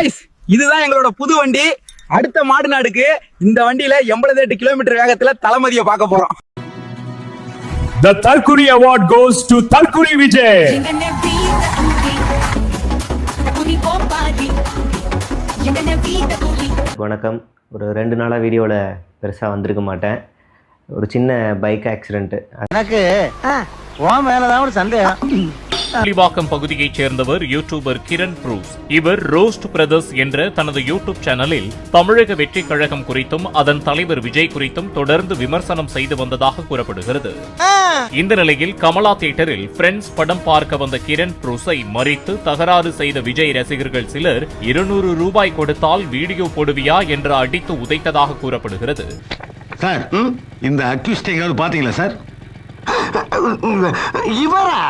Guys இதுதான் எங்களோட புது வண்டி. அடுத்த மாடு நாடுக்கு இந்த வண்டியில எண்பது எட்டு கிலோமீட்டர் வேகத்துல தளமதியை பார்க்க போறோம். The Talkuri Award goes to Talkuri Vijay. வணக்கம். ஒரு ரெண்டு நாளாக வீடியோவில் பெருசாக வந்திருக்க மாட்டேன். ஒரு சின்ன பைக் ஆக்சிடென்ட்டு எனக்கு உன் மேலதான் ஒரு சந்தேகம். அலிவாக்கம் பகுதியைச் சேர்ந்தவர் யூடியூபர் கிரண் ப்ரூஸ். இவர் ரோஸ்ட் பிரதர்ஸ் என்ற தனது யூடியூப் சேனலில் தமிழக வெற்றிக் கழகம் குறித்தும் அதன் தலைவர் விஜய் குறித்தும் தொடர்ந்து விமர்சனம் செய்து வந்ததாக கூறப்படுகிறது. இந்த நிலையில் கமலா தியேட்டரில் பிரெண்ட்ஸ் படம் பார்க்க வந்த கிரண் ப்ரூஸை மறித்து தகராறு செய்த விஜய் ரசிகர்கள் சிலர் இருநூறு ரூபாய் கொடுத்தால் வீடியோ போடுவியா என்று அடித்து உதைத்ததாக கூறப்படுகிறது. சார் இந்த அக்யூஸ்ட் பாத்தீங்களா சார்? இவரா?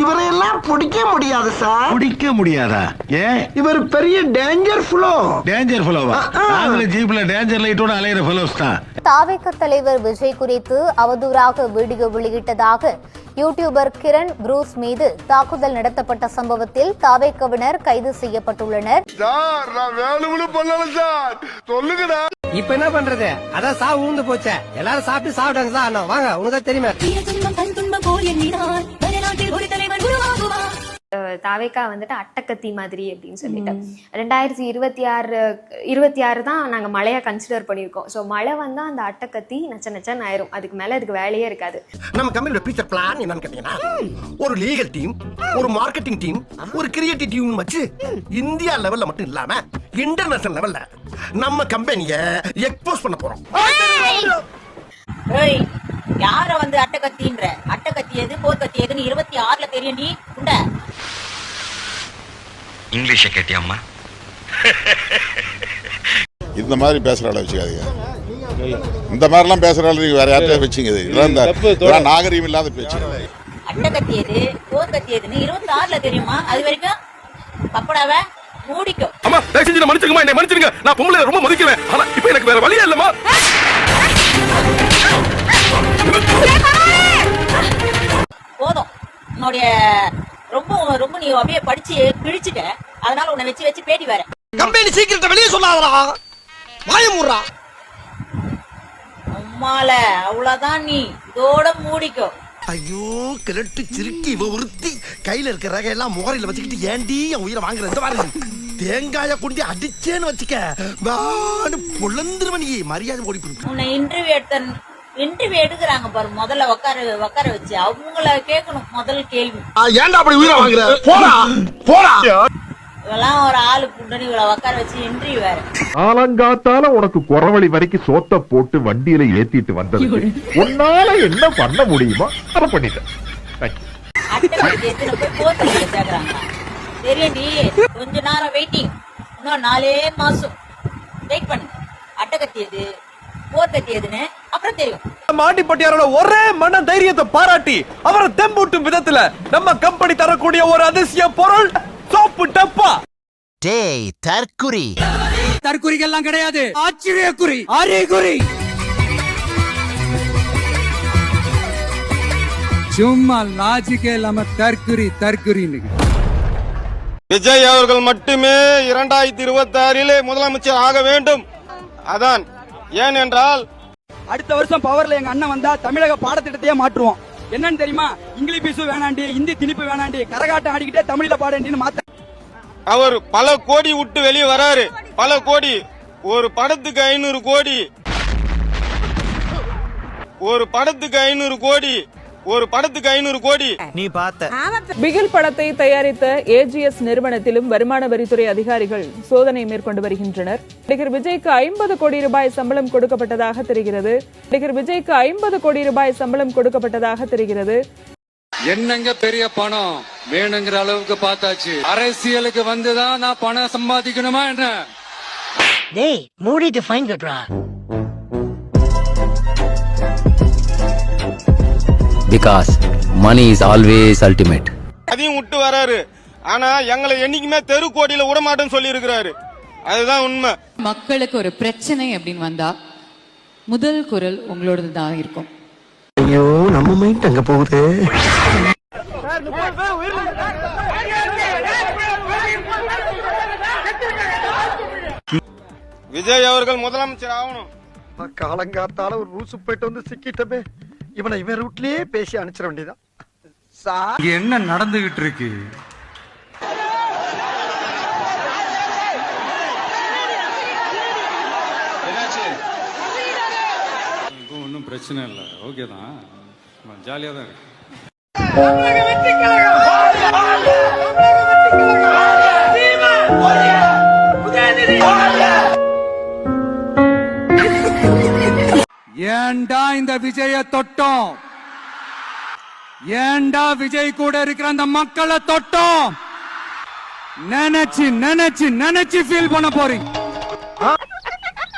இவரையெல்லாம் பிடிக்க முடியாது சார். பிடிக்க முடியாதா? ஏன் இவர் பெரிய டேஞ்சர் ஃபுல்லோ டேஞ்சர் ஃபெலோவா நாங்களும் ஜீப்ல டேஞ்சர் லைட்டோட அலையிற ஃபெலோஸ் தான். தாவேக தலைவர் விஜய் குறித்து அவதூறாக வீடியோ வெளியிட்டதாக யூடியூபர் கிரண் ப்ரூஸ் மீது தாக்குதல் நடத்தப்பட்ட சம்பவத்தில் தாவேக்கவினர் கைது செய்யப்பட்டுள்ளனர். இப்ப என்ன பண்றது? அதான் சா ஊந்து போச்சே. எல்லாரும் சாப்பிட்டு சாப்பிட்டாங்க சார் அண்ணா. வாங்க உனக்கு தெரியுமா. தாவேக்கா வந்துட்டு அட்டக்கத்தி மாதிரி அப்படின்னு சொல்லிட்டு. ரெண்டாயிரத்தி இருபத்தி ஆறு இருபத்தி ஆறு தான் நாங்கள் மழையை கன்சிடர் பண்ணியிருக்கோம். ஸோ மழை வந்தால் அந்த அட்டக்கத்தி நச்ச நச்சன்னு ஆயிரும். அதுக்கு மேலே அதுக்கு வேலையே இருக்காது. நம்ம கம்பெனியோட ஃபியூச்சர் பிளான் என்னன்னு கேட்டீங்கன்னா ஒரு லீகல் டீம் ஒரு மார்க்கெட்டிங் டீம் ஒரு கிரியேட்டிவ் டீம் வச்சு இந்தியா லெவல்ல மட்டும் இல்லாம இன்டர்நேஷனல் லெவல்ல நம்ம கம்பெனிய எக்ஸ்போஸ் பண்ண போறோம். ஏய்! யார வந்து அட்டகத்தின்ற? அட்டகத்தி எது போர்க்கத்தி எதுன்னு இருபத்தி ஆறுல தெரியும். நீ உண்ட. இங்கிலீஷ கேட்டியம்மா இந்த மாதிரி பேசுற ஆளை வச்சுக்காதீங்க. இந்த மாதிரிலாம் பேசுற ஆளு நீங்க வேற யார்கிட்ட வச்சுங்க இது. இதெல்லாம் இந்த இதெல்லாம் நாகரீகம் இல்லாத பேச்சு. அட்டகத்தி எது போர்க்கத்தி எதுன்னு இருபத்தி ஆறுல தெரியுமா? அது வரைக்கும் பப்படாவ மூடிக்கும் அம்மா தயவு செஞ்சு மன்னிச்சுங்கம்மா என்னை மன்னிச்சிருங்க நான் பொம்பளை ரொம்ப மதிக்கிறேன். ஆனா இப்போ எனக்கு வேற வழியே இல்லம்மா. போதும். உன்னுடைய ரொம்ப ரொம்ப நீ அப்படியே படிச்சு கிழிச்சிட்ட. அதனால உன்னை வச்சு வச்சு பேட்டி வேற. கம்பெனி சீக்கிரத்தை வெளியே சொல்லாதடா. வாய மூடுறா. உம்மால அவ்வளவுதான் நீ. இதோட மூடிக்கும் ஐயோ கிழட்டு சிறுக்கி இவ உறுத்தி கையில இருக்கிற ரகையெல்லாம் முகரையில வச்சுக்கிட்டு ஏண்டி என் உயிரை வாங்குற இந்த மாதிரி? தேங்காய கொண்டு அடிச்சேன்னு வச்சுக்க. பொழந்துருவ நீ. மரியாதை ஓடி. உன்னை இன்டர்வியூ எடுத்த இன்டர்வியூ எடுக்கிறாங்க பாரு முதல்ல உட்கார உட்கார வச்சு. அவங்கள கேட்கணும் முதல் கேள்வி. ஏன்டா அப்படி உயிரை வாங்குற? போடா போடா. இதெல்லாம் ஒரு ஆளு புண்டனி இவளை உட்கார வச்சு இன்டர்வியூ வேற. ஆலங்காத்தால உனக்கு குறவழி வரைக்கும் சோத்த போட்டு வண்டியில ஏத்திட்டு வந்தது உன்னால என்ன பண்ண முடியுமோ அதை பண்ணிட்டேன் தெரியும்டி கொஞ்ச நேரம் வெயிட்டிங் இன்னும் நாலே மாசம். வெயிட் பண்ணுங்க அட்டை கத்தியது போர் கத்தியதுன்னு அப்புறம் தெரியும். மாட்டிப்பட்டியாரோட ஒரே மன தைரியத்தை பாராட்டி அவரை தெம்பூட்டும் விதத்துல நம்ம கம்பெனி தரக்கூடிய ஒரு அதிசய பொருள் சோப்பு டப்பா. டேய் தற்குறி. தற்குறிகள்லாம் கிடையாது. ஆச்சரிய குறி ஆரிய குறி சும்மா லாஜிக்கே இல்லாம தற்குறி தற்குறின்னு. விஜய் அவர்கள் மட்டுமே இரண்டாயிரத்தி இருபத்தி ஆறிலே முதலமைச்சர் ஆக வேண்டும். அதான் ஏனென்றால் அடுத்த வருஷம் பவர்ல எங்க அண்ணன் வந்தா தமிழக பாடத்திட்டத்தையே மாற்றுவோம். என்னன்னு தெரியுமா? இங்கிலீஷ் பீஸும் வேணாண்டி ஹிந்தி திணிப்பு வேணாண்டி கரகாட்டம் ஆடிக்கிட்டே தமிழ்ல பாடண்டின்னு மாத்த அவர் பல கோடி விட்டு வெளியே வராரு. பல கோடி. ஒரு படத்துக்கு ஐநூறு கோடி. ஒரு படத்துக்கு ஐநூறு கோடி. ஒரு படத்துக்கு ஐநூறு கோடி. நீ பார்த்த. பிகில் படத்தை தயாரித்த ஏஜிஎஸ் நிறுவனத்திலும் வருமான வரித்துறை அதிகாரிகள் சோதனை மேற்கொண்டு வருகின்றனர். நடிகர் விஜய்க்கு ஐம்பது கோடி ரூபாய் சம்பளம் கொடுக்கப்பட்டதாக தெரிகிறது. நடிகர் விஜய்க்கு ஐம்பது கோடி ரூபாய் சம்பளம் கொடுக்கப்பட்டதாக தெரிகிறது. என்னங்க பெரிய பணம்? வேணுங்கிற அளவுக்கு பார்த்தாச்சு. அரசியலுக்கு வந்துதான் நான் பணம் சம்பாதிக்கணுமா என்ன? டேய் மூடிட்டு ஃபைன் கட்டுறா. Because money is always ultimate அதையும் விட்டு வராரு. ஆனா எங்களை என்னைக்குமே தெரு கோடியில விட மாட்டேன்னு சொல்லி இருக்கிறாரு அதுதான் உண்மை. மக்களுக்கு ஒரு பிரச்சனை அப்படின்னு வந்தா முதல் குரல் உங்களோடது தான் இருக்கும். ஐயோ நம்ம மைண்ட் அங்க போகுது? விஜய் அவர்கள் முதலமைச்சர் ஆகணும். காலங்காத்தால ஒரு ரூசு போயிட்டு வந்து சிக்கிட்டமே. இவனை இவன் ரூட்லயே பேசி அனுப்பிச்சிட வேண்டியதான் சார். என்ன நடந்துகிட்டு இருக்கு? ஒன்றும் பிரச்சனை இல்லை. ஓகே தான். ஜாலியாக தான் இருக்கு ஏன்டா இந்த விஜய தொட்டோம்? ஏன்டா விஜய் கூட இருக்கிற அந்த மக்களை தொட்டோம்? நினைச்சு நினைச்சு நினைச்சு ஃபீல் பண்ண போறீங்க.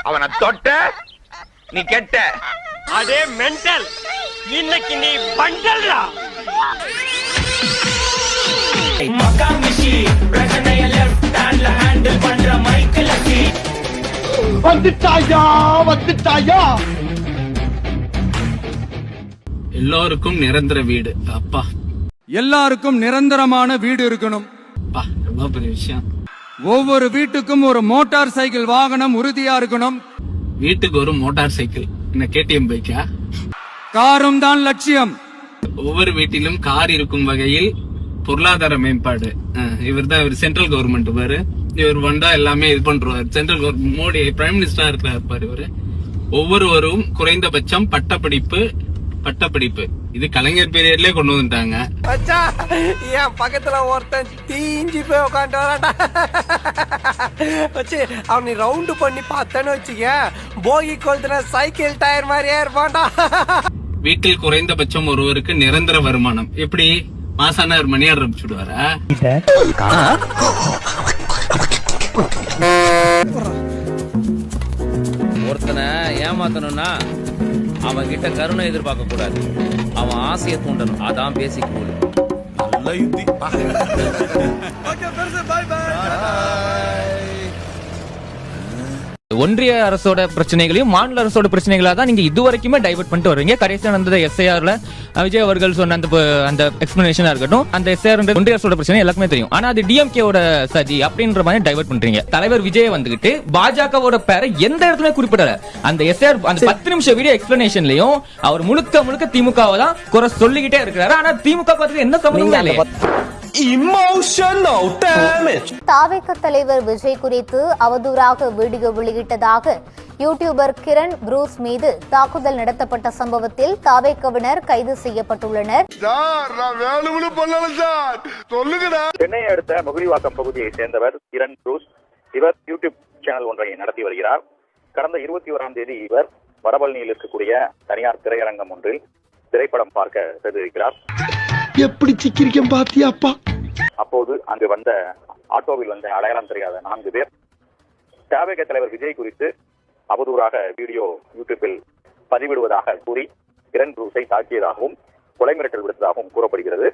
அவனை தொட்ட நீ கெட்ட. அதே மென்டல் இன்னைக்கு நீ பண்டல்ரா வந்துட்டாயா வந்துட்டாயா? எல்லோருக்கும் நிரந்தர வீடு. அப்பா. எல்லாருக்கும் நிரந்தரமான வீடு இருக்கணும். அப்பா ரொம்ப பெரிய விஷயம். ஒவ்வொரு வீட்டுக்கும் ஒரு மோட்டார் சைக்கிள் வாகனம் உறுதியா இருக்கணும். வீட்டுக்கு ஒரு மோட்டார் சைக்கிள். என்ன கேடிஎம் பைக்கா? காரும் தான் லட்சியம். ஒவ்வொரு வீட்டிலும் கார் இருக்கும் வகையில் பொருளாதார மேம்பாடு. இவர் தான் இவர் சென்ட்ரல் கவர்மெண்ட் பாரு. இவர் வந்தா எல்லாமே இது பண்றாரு சென்ட்ரல் கவர்மெண்ட் மோடி பிரைம் மினிஸ்டரா இருக்கிறார் பாரு இவரு. ஒவ்வொருவரும் குறைந்தபட்சம் பட்டப்படிப்பு பட்டப்படிப்பு. இது கலைஞர் பீரியட்லயே கொண்டு வந்துட்டாங்க. என் பக்கத்துல ஒருத்தன் தீஞ்சு போய் உட்காந்து வரான்டா. வச்சு அவனை ரவுண்டு பண்ணி பார்த்தேன்னு வச்சுக்க போகி கொளுத்துன சைக்கிள் டயர் மாதிரியே இருப்பான்டா. வீட்டில் குறைந்தபட்சம் ஒருவருக்கு நிரந்தர வருமானம். எப்படி? மாசான ஒரு மணி ஆர்டர் அனுப்பிச்சுடுவாரா? ஒருத்தனை ஏமாத்தணும்னா அவன் கிட்ட கருணை எதிர்பார்க்க கூடாது அவன் ஆசையை தூண்டணும். அதான் பேசிக் கூடு நல்ல யுத்தி. ஒன்றிய அரசோட பிரச்சனைகளையும் மாநில அரசோட பிரச்சனைகளா தான் நீங்க இது வரைக்குமே டைவர்ட் பண்ணிட்டு வருவீங்க. கடைசியா நடந்த எஸ்ஐஆர்ல விஜய் அவர்கள் சொன்ன அந்த அந்த எக்ஸ்பிளனேஷனா இருக்கட்டும் அந்த எஸ்ஐஆர் ஒன்றிய அரசோட பிரச்சனை எல்லாருக்குமே தெரியும். ஆனா அது டிஎம்கேவோட சதி அப்படின்ற மாதிரி டைவர்ட் பண்றீங்க. தலைவர் விஜய் வந்துகிட்டு பாஜகவோட பேரை எந்த இடத்துலயும் குறிப்பிடல. அந்த எஸ்ஐஆர் அந்த பத்து நிமிஷம் வீடியோ எக்ஸ்பிளனேஷன்லயும் அவர் முழுக்க முழுக்க திமுகவை தான் குறை சொல்லிக்கிட்டே இருக்கிறாரு. ஆனா திமுக பார்த்து என்ன சம்பந்தமே இல்லையே தாவேக தலைவர் விஜய் குறித்து அவதூறாக வீடியோ வெளியிட்டதாக யூடியூபர் கிரண் ப்ரூஸ் மீது தாக்குதல் நடத்தப்பட்ட சம்பவத்தில் தாவேக்கவினர் கைது செய்யப்பட்டுள்ளனர். சார் நான் வேணும்னு பண்ணல சார். சொல்லுங்கடா. சென்னை அடுத்த முகிரிவாக்கம் பகுதியை சேர்ந்தவர் கிரண் ப்ரூஸ். இவர் யூடியூப் சேனல் ஒன்றை நடத்தி வருகிறார். கடந்த இருபத்தி ஓராம் தேதி இவர் வடபழனியில் இருக்கக்கூடிய தனியார் திரையரங்கம் ஒன்றில் திரைப்படம் பார்க்க சென்றிருக்கிறார். எப்படி சிக்கிரிக்கம் பாத்தியாப்பா அப்போது அங்கு வந்த ஆட்டோவில் வந்த அடையாளம் தெரியாத நான்கு பேர் தேவக தலைவர் விஜய் குறித்து அவதூறாக வீடியோ யூடியூப்பில் பதிவிடுவதாக கூறி கிரண் ப்ரூஸை தாக்கியதாகவும் கொலை மிரட்டல் விடுத்ததாகவும் கூறப்படுகிறது.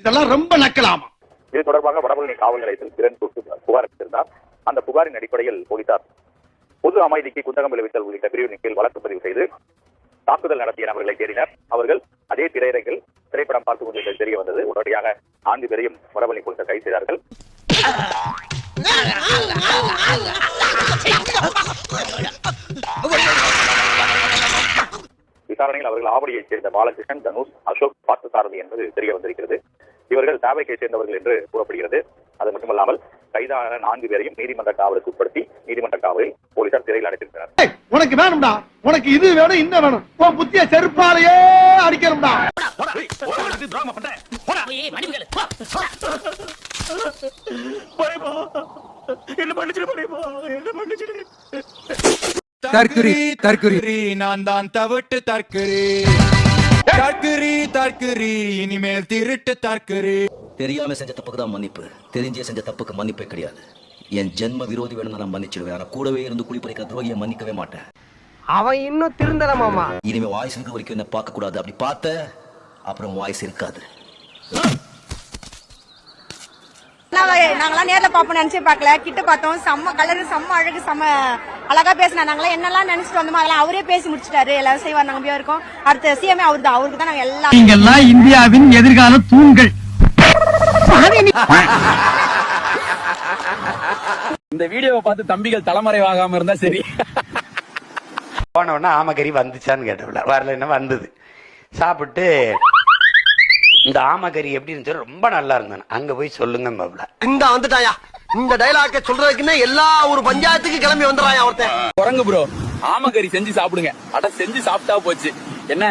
இதெல்லாம் ரொம்ப நக்கலாமா? இது தொடர்பாக வடபழனி காவல் நிலையத்தில் கிரண் ப்ரூஸ் புகார் அளித்திருந்தார். அந்த புகாரின் அடிப்படையில் போலீசார் பொது அமைதிக்கு குத்தகம் விளைவித்தல் உள்ளிட்ட பிரிவின் கீழ் வழக்கு பதிவு செய்து தாக்குதல் நடத்திய நபர்களை தேடினர். அவர்கள் அதே திரையரங்கில் திரைப்படம் பார்த்துக் கொண்டிருந்தது தெரிய வந்தது. உடனடியாக நான்கு பேரையும் மரபணி கொடுத்த கைது செய்தார்கள். விசாரணையில் அவர்கள் ஆவடியைச் சேர்ந்த பாலகிருஷ்ணன் தனுஷ் அசோக் பார்த்தசாரதி என்பது தெரிய வந்திருக்கிறது. இவர்கள் தாவைக்கை சேர்ந்தவர்கள் என்று கூறப்படுகிறது. அது மட்டுமல்லாமல் கைதான நான்கு பேரையும் நீதிமன்ற காவலுக்கு உட்படுத்தி நீதிமன்ற காவலில் போலீசார் சிறையில் அடைத்திருந்தனர் உனக்கு வேணும்டா. உனக்கு இது வேணும் இந்த வேணும். உன் புத்திய செருப்பாலேயே அடிக்கணும்டா. தற்குறி தற்குறி நான் தான் தவிட்டு தற்குறி. தற்குறி தற்குறி இனிமேல் திருட்டு தற்குறி. தெரியாம செஞ்ச தப்புக்கு தான் மன்னிப்பு. தெரிஞ்சே செஞ்ச தப்புக்கு மன்னிப்பே கிடையாது. என் ஜென்ம விரோதி வேணும் நான் மன்னிச்சிடுவேன். ஆனா கூடவே இருந்து குடிப்பறிக்கிற துரோகியை மன்னிக்கவே மாட்டேன். அவன் இன்னும் திருந்தல மாமா. இனிமே வாய்ஸ் இருக்க வரைக்கும் என்ன பார்க்க கூடாது அப்படி பார்த்த அப்புறம் வாய்ஸ் இருக்காது. நாங்களாம் நேர்ல பாப்போம் நினைச்சே பார்க்கல. கிட்ட பார்த்தோம். செம்ம கலர் செம்ம அழகு செம்ம அழகா பேசினா நாங்களாம் என்னெல்லாம் நினைச்சிட்டு வந்தோமோ அதெல்லாம் அவரே பேசி முடிச்சிட்டாரு. எல்லாரும் செய்வார் நம்பியா இருக்கோம். அடுத்த சிஎம்ஏ அவரு தான் அவருக்கு தான் நாங்க எல்லாம் இந்தியாவின் எதிர்கால தூண்கள். இந்த வீடியோவை பார்த்து தம்பிகள் தலைமறைவாகாம இருந்தா சரி. போன உடனே ஆமக்கறி வந்துச்சான்னு கேட்டவில்ல. வரலன்னா வந்தது. சாப்பிட்டு இந்த ஆமக்கறி எப்படி இருந்துச்சு ரொம்ப நல்லா இருந்தேன் அங்க போய் சொல்லுங்க மாப்ள இந்த வந்துட்டாயா? இந்த டைலாக்க சொல்றதுக்குன்னே எல்லா ஒரு பஞ்சாயத்துக்கு கிளம்பி வந்துடுறாயா ஒருத்தன்? குரங்கு ப்ரோ ஆமக்கறி செஞ்சு சாப்பிடுங்க. அட செஞ்சு சாப்பிட்டா போச்சு. என்ன?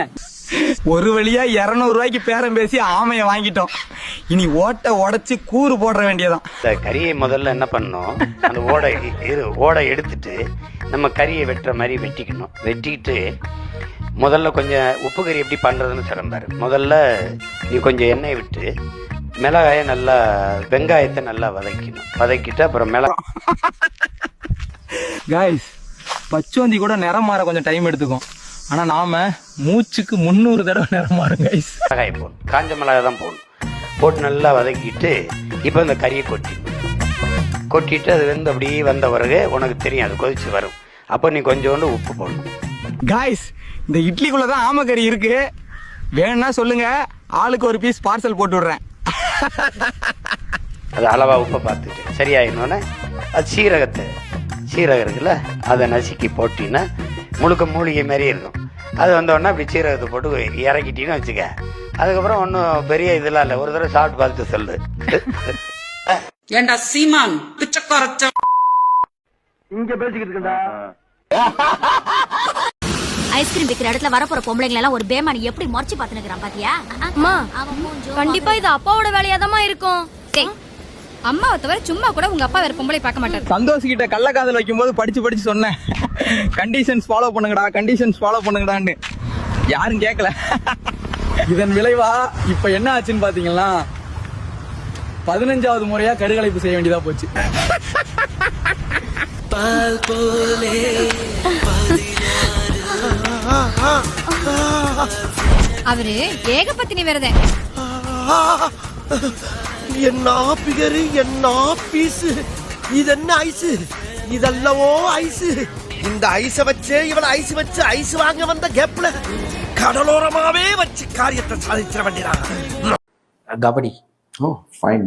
ஒரு வழியா இருநூறு ரூபாய்க்கு பேரம் பேசி ஆமைய வாங்கிட்டோம். இனி ஓட்டை உடைச்சு கூறு போட வேண்டியதான் இந்த கறியை முதல்ல என்ன பண்ணணும்? அந்த ஓடை இரு ஓடை எடுத்துட்டு நம்ம கறியை வெட்டுற மாதிரி வெட்டிக்கணும். வெட்டிக்கிட்டு முதல்ல கொஞ்சம் உப்பு கறி எப்படி பண்றதுன்னு சிறந்தாரு முதல்ல நீ கொஞ்சம் எண்ணெய் விட்டு மிளகாயை நல்லா வெங்காயத்தை நல்லா வதக்கணும் வதக்கிட்டு அப்புறம் மிளகா காய்ஸ் பச்சோந்தி கூட நிறம் மாற கொஞ்சம் டைம் எடுத்துக்கும் ஆனா நாம மூச்சுக்கு முந்நூறு தடவை நிறம் மாறும் கைஸ் மிளகாய் போடணும். காஞ்ச மிளகாய் தான் போடணும். போட்டு நல்லா வதக்கிட்டு இப்போ இந்த கறியை கொட்டி. கொட்டிட்டு அது வந்து அப்படியே வந்த பிறகு உனக்கு தெரியும் அது கொதிச்சு வரும். அப்போ நீ கொஞ்சோண்டு உப்பு போடணும். காய்ஸ் இந்த இட்லிக்குள்ள தான் ஆமக்கறி இருக்கு. வேணும்னா சொல்லுங்க. ஆளுக்கு ஒரு பீஸ் பார்சல் போட்டு விடுறேன். அது அளவா உப்பை பார்த்துட்டு சரியாயிடணுன்னே அது சீரகத்தை சீரகம் இருக்குல்ல அதை நசுக்கி போட்டின்னா முழுக்க மூலிகை மாதிரி இருக்கும். அது வந்த உடனே அப்படி சீரகத்தை போட்டு இறக்கிட்டின்னு வச்சுக்க. அதுக்கப்புறம் ஒன்றும் பெரிய இதெல்லாம் இல்லை. ஒரு தடவை சாப்பிட்டு பார்த்துட்டு சொல்லு. ஏண்டா சீமான்? பிச்சைக்காரச்ச. இங்க பேசிக்கிட்டு இருக்கா ஐஸ்கிரீம் விக்கிற இடத்துல வரப்போற பொம்பளைங்க எல்லாம் ஒரு பேமானி எப்படி முறைச்சு பாத்துனுக்குறான் பாத்தியா? அம்மா கண்டிப்பா இது அப்பாவோட வேலையாதாம்மா இருக்கும். அம்மாவை தவிர சும்மா கூட உங்க அப்பா வேற பொம்பளை பார்க்க மாட்டாரு. சந்தோஷ் கிட்ட கள்ளக்காதல் வைக்கும்போது படிச்சு படிச்சு சொன்னேன். கண்டிஷன்ஸ் ஃபாலோ பண்ணுங்கடா கண்டிஷன்ஸ் ஃபாலோ பண்ணுங்கடான்னு. யாரும் கேட்கல இதன் விளைவா இப்ப என்ன ஆச்சுன்னு பாத்தீங்கன்னா பதினஞ்சாவது முறையா கருகலைப்பு செய்ய வேண்டியதா போச்சு. பால் போலே அவரு ஏகபத்தினி விரதன் என்ன பிகரு என்ன பீஸு இது என்ன ஐஸ் இதல்லவோ ஐஸ் இந்த ஐஸ வச்சே இவள ஐஸ் வச்சு ஐஸ் வாங்க வந்த கேப்ல கடலோரமாவே வச்சு காரியத்தை சாதிச்சிட வேண்டியதா? கபடி. ஓ ஃபைன்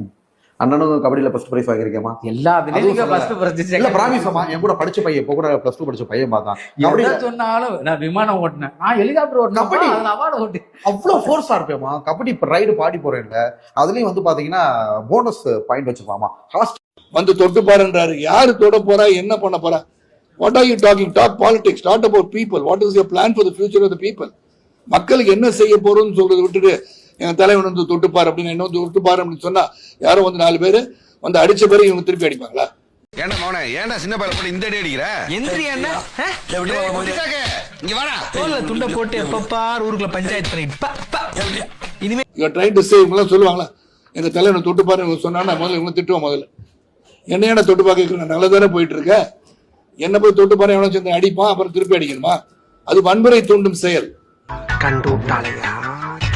அண்ணனும் கபடியில ஃபர்ஸ்ட் பிரைஸ் வாங்கிருக்கேமா எல்லா அதுவும் சொல்லல. இல்ல பிராமிஸ் அம்மா என் கூட படிச்ச பையன் இப்போ கூட பிளஸ் டூ படிச்ச பையன் பார்த்தான். கபடி சொன்னாலும் நான் விமானம் ஓட்டினேன். நான் ஹெலிகாப்டர் ஓட்டினேன். கபடி. அவார்டு ஓட்டு அவ்வளவு ஃபோர்ஸா இருப்பேமா கபடி இப்ப ரைடு பாடி போறேன்ல அதுலயும் வந்து பாத்தீங்கன்னா போனஸ் பாயிண்ட் வச்சிருப்பாமா வந்து தொட்டு பாருன்றாரு. யாரு தொட போறா? என்ன பண்ண போறா? What are you talking talk politics not about people what is your plan for the future of the people மக்களுக்கு என்ன செய்ய போறோம்னு சொல்றதை விட்டுட்டு எங்க தலைவன் வந்து தொட்டுப்பார் அப்படின்னு என்ன வந்து தொட்டுப்பார் அப்படின்னு சொன்னா யாரும் வந்து நாலு பேரு வந்து அடிச்ச பேரு இவங்க திருப்பி அடிப்பாங்களா? ஏன்டா மௌனே ஏன்டா சின்ன பையல போட்டு இந்த அடி அடிக்கிற? எந்திரி என்ன இங்க வாடா. தோல்ல துண்டை போட்டு எப்பப்பார் ஊருக்குள்ள பஞ்சாயத்து பண்ணிட்டு இனிமே யூ ட்ரைங் டு சே இவங்களாம் சொல்லுவாங்களா? எங்க தலைவனை தொட்டு பாரு இவங்க சொன்னா முதல்ல இவங்க திட்டுவோம் முதல்ல. என்ன ஏன்டா தொட்டு பார்க்க நல்லா தானே போயிட்டு இருக்க? என்ன போய் தொட்டு பாரு எவனோ சேர்ந்து அடிப்பான் அப்புறம் திருப்பி அடிக்கணுமா? அது வன்முறை தூண்டும் செயல். கண்டு விட்டாளையா?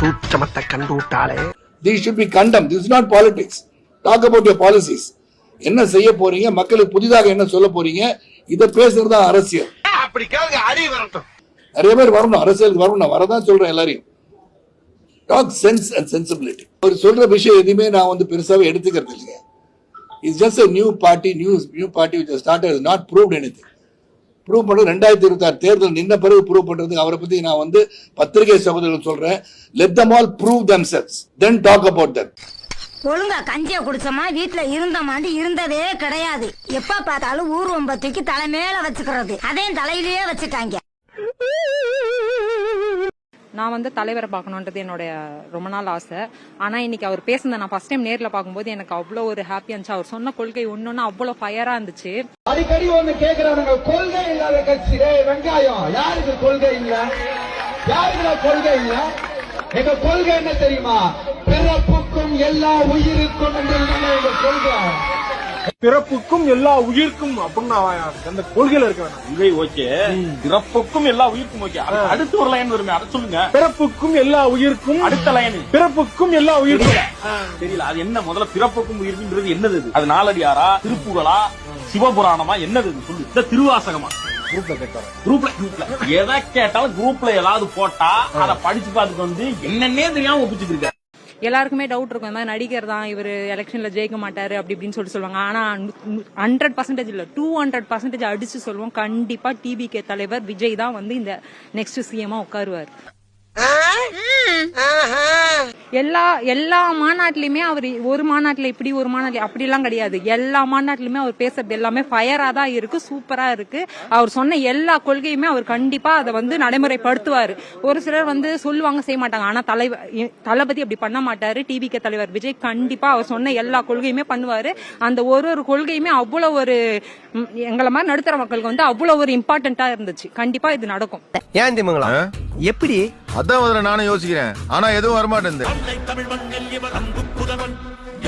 சூச்சமத்தை கண்டு விட்டாளே these should be condemned. This is not politics. Talk about your policies. என்ன செய்ய போறீங்க? மக்களுக்கு புதிதாக என்ன சொல்ல போறீங்க? இத பேசுறது தான் அரசியல். அப்படி கேளுங்க அடி வரட்டும். நிறைய பேர் வரணும். அரசியலுக்கு வரணும். நான் வரதான் சொல்றேன் எல்லாரையும். டாக் சென்ஸ் அண்ட் சென்சிபிலிட்டி அவர் சொல்ற விஷயம் எதுவுமே நான் வந்து பெருசாவே எடுத்துக்கிறது இல்லைங்க. It's just a new party new new party which start not proved any prove பண்ணுறது ரெண்டாயிரத்தி இருபத்தி ஆறு தேர்தல் நின்ன பிறகு ப்ரூவ் பண்ணுறதுக்கு அவரை பற்றி நான் வந்து பத்திரிகை சகோதரர்கள் சொல்றேன். Let them all prove themselves then talk about them ஒழுங்கா கஞ்சிய குடிச்சோமா வீட்டுல மாதிரி இருந்ததே கிடையாது. எப்ப பார்த்தாலும் ஊர் ஒம்பத்துக்கு தலை மேல வச்சுக்கிறது. அதையும் தலையிலேயே வச்சுட்டாங்க. நான் வந்து தலைவரை பார்க்கணுன்றது என்னுடைய ரொம்ப நாள் ஆசை. ஆனால் இன்னைக்கு அவர் பேசுனதை நான் ஃபர்ஸ்ட் டைம் நேரில் பார்க்கும்போது எனக்கு அவ்வளோ ஒரு ஹாப்பியா இருந்துச்சு. அவர் சொன்ன கொள்கை ஒன்னொன்னு அவ்வளோ ஃபயராக இருந்துச்சு. அடிக்கடி ஒண்ணு கேக்குறானுங்க கொள்கை இல்லாத கட்சி. வெங்காயம் யாருக்கு கொள்கை இல்லை? யாருக்கு கொள்கை இல்லை? எங்க கொள்கை என்ன தெரியுமா? பிறப்புக்கும் எல்லா உயிருக்கும் என்றது எங்க கொள்கை. பிறப்புக்கும் எல்லா உயிர்க்கும் அப்படின்னு அந்த கொள்கையில இருக்க வேணாம். இவை ஓகே. பிறப்புக்கும் எல்லா உயிர்க்கும் ஓகே. அடுத்து ஒரு லைன் வருமே அதை சொல்லுங்க. பிறப்புக்கும் எல்லா உயிர்க்கும் அடுத்த லைன் பிறப்புக்கும் எல்லா உயிர்க்கும். தெரியல. அது என்ன முதல்ல பிறப்புக்கும் உயிர்க்கும்ன்றது என்னது? அது நாலடியாரா திருப்புகளா சிவபுராணமா? என்னது? சொல்லு. இந்த திருவாசகமா? குரூப்ல கேட்டாரு குரூப்ல குரூப்ல. எதை கேட்டாலும் குரூப்ல ஏதாவது போட்டா அதை படிச்சு பார்த்துட்டு வந்து என்னன்னே தெரியாம ஒப்பிச்சுட்டு இருக்க. எல்லாருக்குமே டவுட் இருக்கும். இந்த மாதிரி நடிகர் தான் இவர் எலெக்ஷன்ல ஜெயிக்க மாட்டாரு அப்படி இப்படின்னு சொல்லிட்டு சொல்லுவாங்க. ஆனா ஹண்ட்ரட் பர்சன்டேஜ் இல்ல டூ ஹண்ட்ரட் பர்சன்டேஜ் அடிச்சு சொல்லுவோம். கண்டிப்பா டிபிகே தலைவர் விஜய் தான் வந்து இந்த நெக்ஸ்ட் சிஎம்மா உட்காருவார். எல்லா எல்லா மாநாட்டிலுமே அவர் ஒரு மாநாட்டுல இப்படி ஒரு மாநாட்டுல அப்படி எல்லாம் கிடையாது. எல்லா மாநாட்டிலுமே அவர் பேசுறது எல்லாமே ஃபயரா தான் இருக்கு சூப்பரா இருக்கு. அவர் சொன்ன எல்லா கொள்கையுமே அவர் கண்டிப்பா அதை வந்து நடைமுறைப்படுத்துவாரு. ஒரு சிலர் வந்து சொல்லுவாங்க செய்ய மாட்டாங்க. ஆனா தலைவர் தளபதி அப்படி பண்ண மாட்டாரு. டிவிகே தலைவர் விஜய் கண்டிப்பா அவர் சொன்ன எல்லா கொள்கையுமே பண்ணுவாரு. அந்த ஒரு ஒரு கொள்கையுமே அவ்வளவு ஒரு எங்களை மாதிரி நடுத்தர மக்களுக்கு வந்து அவ்வளவு ஒரு இம்பார்ட்டன்டா இருந்துச்சு. கண்டிப்பா இது நடக்கும். ஏன் எப்படி அதான் முதல்ல நானும் யோசிக்கிறேன். ஆனா எதுவும் வரமாட்டேன் தமிழ் மண்ணில் இவர் அன்பு புதவன்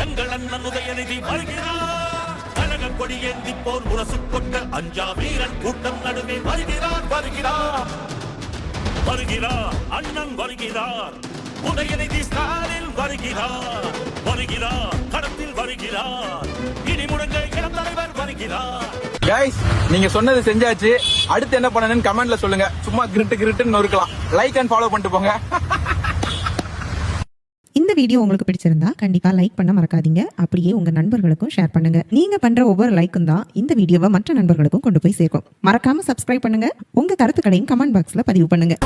எங்கள் அண்ணன் உதயநிதி வருகிறார். கழக கொடி ஏந்தி போர் முரசு கொட்ட அஞ்சா வீரன் கூட்டம் நடுவே வருகிறார் வருகிறார். வருகிறார் அண்ணன் வருகிறார். உதயநிதி ஸ்டாலின் வருகிறார். வருகிறார் கடத்தில் வருகிறார். இனி முழங்க இளம் தலைவர் வருகிறார். கைஸ் நீங்க சொன்னது செஞ்சாச்சு. அடுத்து என்ன பண்ணணும்னு கமெண்ட்ல சொல்லுங்க. சும்மா கிரிட்டு கிரிட்டுன்னு இருக்கலாம் லைக் அண்ட் ஃபாலோ பண்ணிட்டு போங்க. இந்த வீடியோ உங்களுக்கு பிடிச்சிருந்தா கண்டிப்பா லைக் பண்ண மறக்காதீங்க. அப்படியே உங்க நண்பர்களுக்கும் ஷேர் பண்ணுங்க. நீங்க பண்ற ஒவ்வொரு லைக்கும் தான் இந்த வீடியோவை மற்ற நண்பர்களுக்கும் கொண்டு போய் சேர்க்கும். மறக்காம சப்ஸ்கிரைப் பண்ணுங்க. உங்க கருத்துக்களையும் கமெண்ட் பாக்ஸ்ல பதிவு பண்ணுங்க.